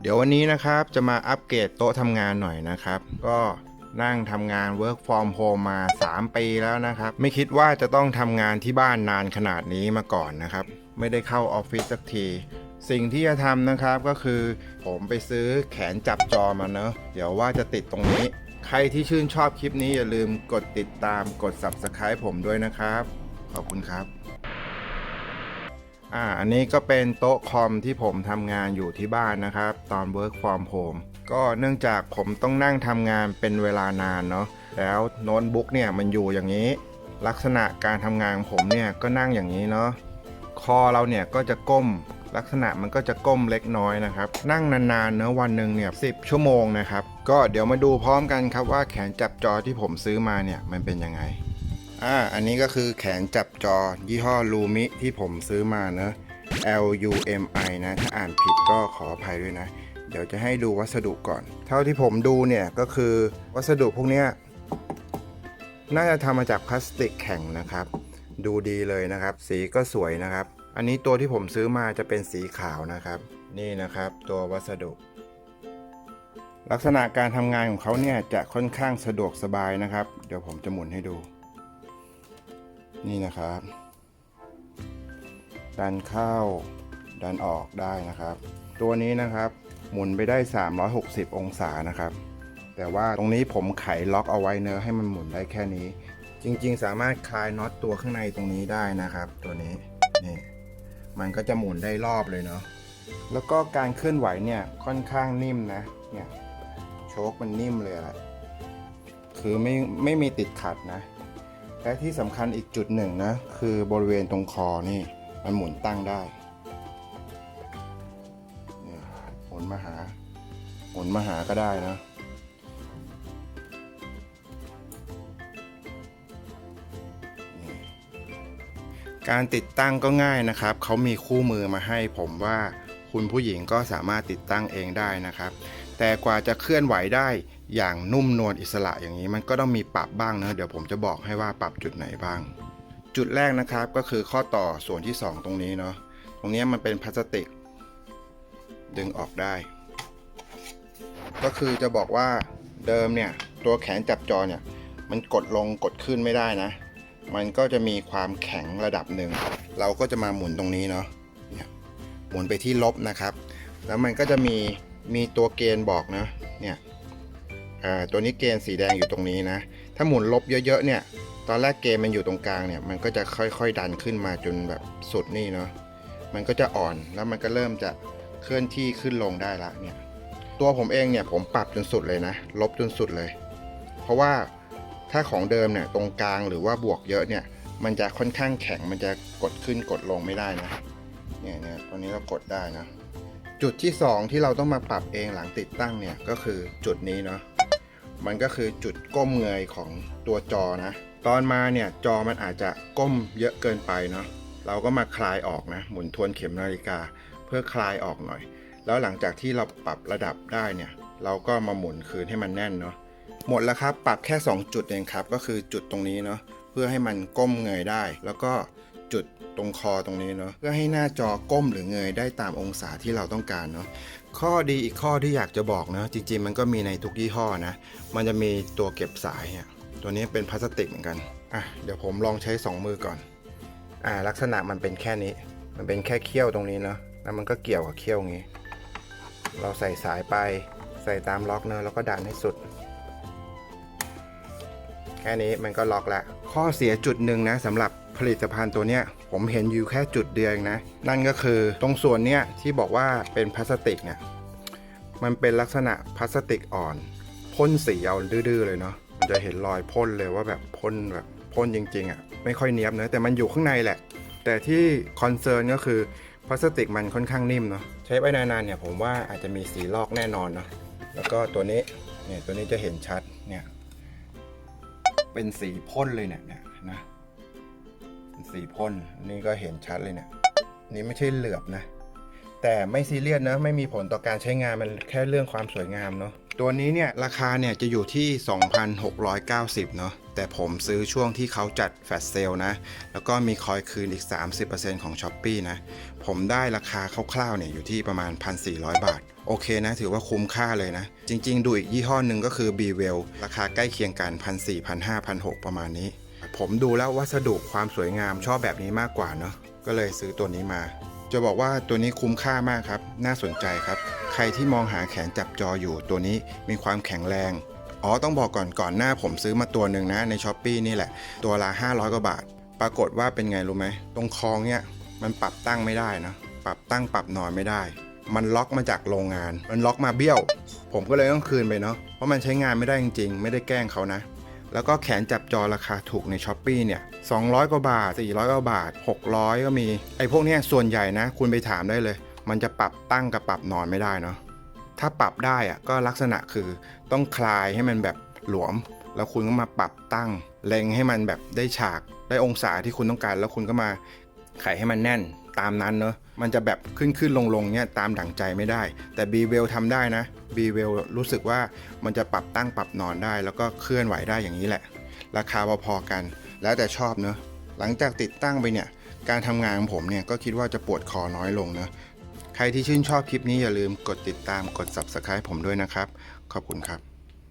เดี๋ยววันนี้นะครับจะมาอัปเกรดโต๊ะทำงานหน่อยนะครับ ก็นั่งทำงาน work from home มา 3 ปีแล้วนะครับ ไม่คิดว่าจะต้องทำงานที่บ้านนานขนาดนี้มาก่อนนะครับ ไม่ได้เข้าออฟฟิศสักที สิ่งที่จะทำนะครับก็คือ ผมไปซื้อแขนจับจอมาเนอะเดี๋ยวว่าจะติดตรงนี้ ใครที่ชื่นชอบคลิปนี้อย่าลืมกดติดตามกด subscribe ผมด้วยนะครับ ขอบคุณครับ อ่าอันนี้ก็เป็นโต๊ะคอมที่ผมทำงานอยู่ที่บ้านนะครับ ตอน work from home ก็เนื่องจากผมต้องนั่งทำงานเป็นเวลานานเนาะแล้วโน้ตบุ๊กเนี่ยมันอยู่อย่างนี้ ลักษณะการทำงานของผมเนี่ยก็นั่งอย่างนี้เนาะคอเราเนี่ยก็จะก้ม ลักษณะมันก็จะก้มเล็กน้อยนะครับ นั่งนานๆเนอะวันหนึ่งเนี่ยสิชั่วโมงนะครับ ก็เดี๋ยวมาดูพร้อมกันครับว่าแขนจับจอที่ผมซื้อมาเนี่ยมันเป็นยังไง อ่าอันนี้ก็คือแขนจับจอยี่ห้อลูมิที่ผมซื้อมาเนอะ L U M I นะ ถ้าอ่านผิดก็ขออภัยด้วยนะ เดี๋ยวจะให้ดูวัสดุก่อน เท่าที่ผมดูเนี่ยก็คือวัสดุพวกเนี้ยน่าจะทำมาจากพลาสติกแข็งนะครับ ดูดีเลยนะครับ สีก็สวยนะครับ อันนี้ตัวที่ผมซื้อมาจะเป็นสีขาวนะครับ นี่นะครับตัววัสดุ ลักษณะการทำงานของเขาเนี่ยจะค่อนข้างสะดวกสบายนะครับ เดี๋ยวผมจะหมุนให้ดู นี่นะครับ ดันเข้า ดันออกได้นะครับ ตัวนี้นะครับหมุนไปได้ 360 องศานะครับ แต่ว่าตรงนี้ผมไขล็อกเอาไว้เนอะให้มันหมุนได้แค่นี้ จริงๆ สามารถคลายน็อตตัวข้างในตรงนี้ได้นะครับ ตัวนี้นี่มันก็จะหมุนได้รอบเลยเนาะแล้วก็การเคลื่อนไหวเนี่ยค่อนข้างนิ่มนะเนี่ยโชคมันนิ่มเลยอะคือไม่ไม่มีติดขัดนะ และที่สำคัญอีกจุดหนึ่งนะ คือบริเวณตรงคอนี่ มันหมุนตั้งได้นี่หมุนมาหาหมุนมาหาก็ได้นะการติดตั้งก็ง่ายนะครับ เขามีคู่มือมาให้ผมว่าคุณผู้หญิงก็สามารถติดตั้งเองได้นะครับ แต่กว่าจะเคลื่อนไหวได้อย่างนุ่มนวลอิสระอย่างนี้มันก็ต้องมีปรับบ้างนะเดี๋ยวผมจะบอกให้ว่าปรับจุดไหนบ้าง จุดแรกนะครับก็คือข้อต่อส่วนที่ 2 ตรงนี้เนาะตรงนี้มันเป็นพลาสติก ดึงออกได้ ก็คือจะบอกว่าเดิมเนี่ยตัวแขนจับจอเนี่ยมันกดลงกดขึ้นไม่ได้นะ มันก็จะมีความแข็งระดับหนึ่ง เราก็จะมาหมุนตรงนี้เนาะหมุนไปที่ลบนะครับ แล้วมันก็จะมี มีตัวเกณฑ์บอกนะเนี่ยตัวนี้เกณฑ์สีแดงอยู่ตรงนี้นะ ถ้าหมุนลบเยอะๆเนี่ยตอนแรกเกมมันอยู่ตรงกลางเนี่ย มันก็จะค่อยๆดันขึ้นมาจนแบบสุดนี่เนาะ มันก็จะอ่อนแล้วมันก็เริ่มจะเคลื่อนที่ขึ้นลงได้ละเนี่ย ตัวผมเองเนี่ยผมปรับจนสุดเลยนะ ลบจนสุดเลย เพราะว่าถ้าของเดิมเนี่ยตรงกลางหรือว่าบวกเยอะเนี่ย มันจะค่อนข้างแข็ง มันจะกดขึ้นกดลงไม่ได้นะ เนี่ยเนี่ยตัวนี้เรากดได้นะ จุดที่สองที่เราต้องมาปรับเองหลังติดตั้งเนี่ยก็คือจุดนี้เนาะมันก็คือจุดก้มเงยของตัวจอนะตอนมาเนี่ยจอมันอาจจะก้มเยอะเกินไปเนาะเราก็มาคลายออกนะหมุนทวนเข็มนาฬิกา เพื่อคลายออกหน่อย แล้วหลังจากที่เราปรับระดับได้เนี่ย เราก็มาหมุนคืนให้มันแน่นเนาะหมดแล้วครับปรับแค่ 2 จุดเองครับก็คือจุดตรงนี้เนาะเพื่อให้มันก้มเงยได้ แล้วก็ จุดตรงคอตรงนี้เนาะเพื่อให้หน้าจอก้มหรือเงยได้ตามองศาที่เราต้องการเนาะข้อดีอีกข้อที่อยากจะบอกนะจริงๆ มันก็มีในทุกยี่ห้อนะ มันจะมีตัวเก็บสายเนี่ยตัวนี้เป็นพลาสติกเหมือนกันอะเดี๋ยวผมลองใช้ 2 มือก่อนอ่าลักษณะมันเป็นแค่นี้ มันเป็นแค่เขี้ยวตรงนี้เนาะแล้วมันก็เกี่ยวกับเขี้ยวงี้ เราใส่สายไปใส่ตามล็อกเนาะแล้วก็ดันให้สุด แค่นี้มันก็ล็อกแล้ว ข้อเสียจุดหนึ่งนะสำหรับผลิตภัณฑ์ตัวเนี้ยผมเห็นอยู่แค่จุดเดียวนะ นั่นก็คือตรงส่วนเนี้ยที่บอกว่าเป็นพลาสติกเนี่ยมันเป็นลักษณะพลาสติกอ่อนพ่นสีเอาดื้อๆเลยเนาะมันจะเห็นรอยพ่นเลยว่าแบบพ่นแบบพ่นจริงๆอะ่ะไม่ค่อยเนียบเนะแต่มันอยู่ข้างในแหละ แต่ที่คอนเซิร์นก็คือพลาสติกมันค่อนข้างนิ่มเนาะใช้ไปนานๆเนี่ยผมว่าอาจจะมีสีลอกแน่นอนเนาะแล้วก็ตัวนี้เนี่ยตัวนี้จะเห็นชัดเนี่ย เป็นสีพ่นเลยเนี่ยนะสีพ่นนี่ก็เห็นชัดเลยเนี่ยนี่ไม่ใช่เหลือบนะ แต่ไม่ซีเรียสนะ ไม่มีผลต่อการใช้งานมันแค่เรื่องความสวยงามเนาะ ตัวนี้เนี่ยราคาเนี่ยจะอยู่ที่ 2,690 เนาะแต่ผมซื้อช่วงที่เขาจัดแฟลชเซลนะ แล้วก็มีคอยคืนอีก 30%ของ s h อ p e e นะ ผมได้ราคาคร่าวๆเนี่ยอยู่ที่ประมาณ 1,400 บาท โอเคนะ ถือว่าคุ้มค่าเลยนะ จริงๆ ดูอีกยี่ห้อหนึ่งก็คือ b w e l l ราคาใกล้เคียงกัน 1,400 1,500 1,600ประมาณนี้ ผมดูแล้ววัสดุความสวยงามชอบแบบนี้มากกว่าเนาะก็เลยซื้อตัวนี้มา จะบอกว่าตัวนี้คุ้มค่ามากครับ น่าสนใจครับ รที่มองหาแขนจับจออยู่ตัวนี้มีความแข็งแรง อ๋อต้องบอกก่อนก่อนหน้าผมซื้อมาตัวหนึ่งนะในช้อปปีนี่แหละ ตัวละ 500 กว่าบาท ปรากฏว่าเป็นไงรู้ไหม ตรงคองเนี่ยมันปรับตั้งไม่ได้นะ ปรับตั้งปรับนอนไม่ได้ มันล็อกมาจากโรงงาน มันล็อกมาเบี้ยว ผมก็เลยต้องคืนไปเนาะ เพราะมันใช้งานไม่ได้จริงๆ ไม่ได้แกล้งเขานะ แล้วก็แขนจับจอราคาถูกในช้อปปีเนี่ย 200 กว่าบาท 400 กว่าบาท 600 ก็มี ไอ้พวกเนี้ยส่วนใหญ่นะ คุณไปถามได้เลย มันจะปรับตั้งกับปรับนอนไม่ได้เนาะถ้าปรับได้อะก็ลักษณะคือต้องคลายให้มันแบบหลวม แล้วคุณก็มาปรับตั้งเล็งให้มันแบบได้ฉากได้องศาที่คุณต้องการ แล้วคุณก็มาไขให้มันแน่นตามนั้นเนาะมันจะแบบขึ้นขึ้นลงลงเนี่ยตามดั่งใจไม่ได้ แต่ b w e l l ทำได้นะ b w e l l รู้สึกว่ามันจะปรับตั้งปรับนอนได้ แล้วก็เคลื่อนไหวได้อย่างนี้แหละ ราคาพอๆกัน แล้วแต่ชอบเนาะหลังจากติดตั้งไปเนี่ยการทำงานของผมเนี่ยก็คิดว่าจะปวดคอน้อยลงเนาะ ใครที่ชื่นชอบคลิปนี้อย่าลืมกดติดตามกด subscribe ผมด้วยนะครับ ขอบคุณครับ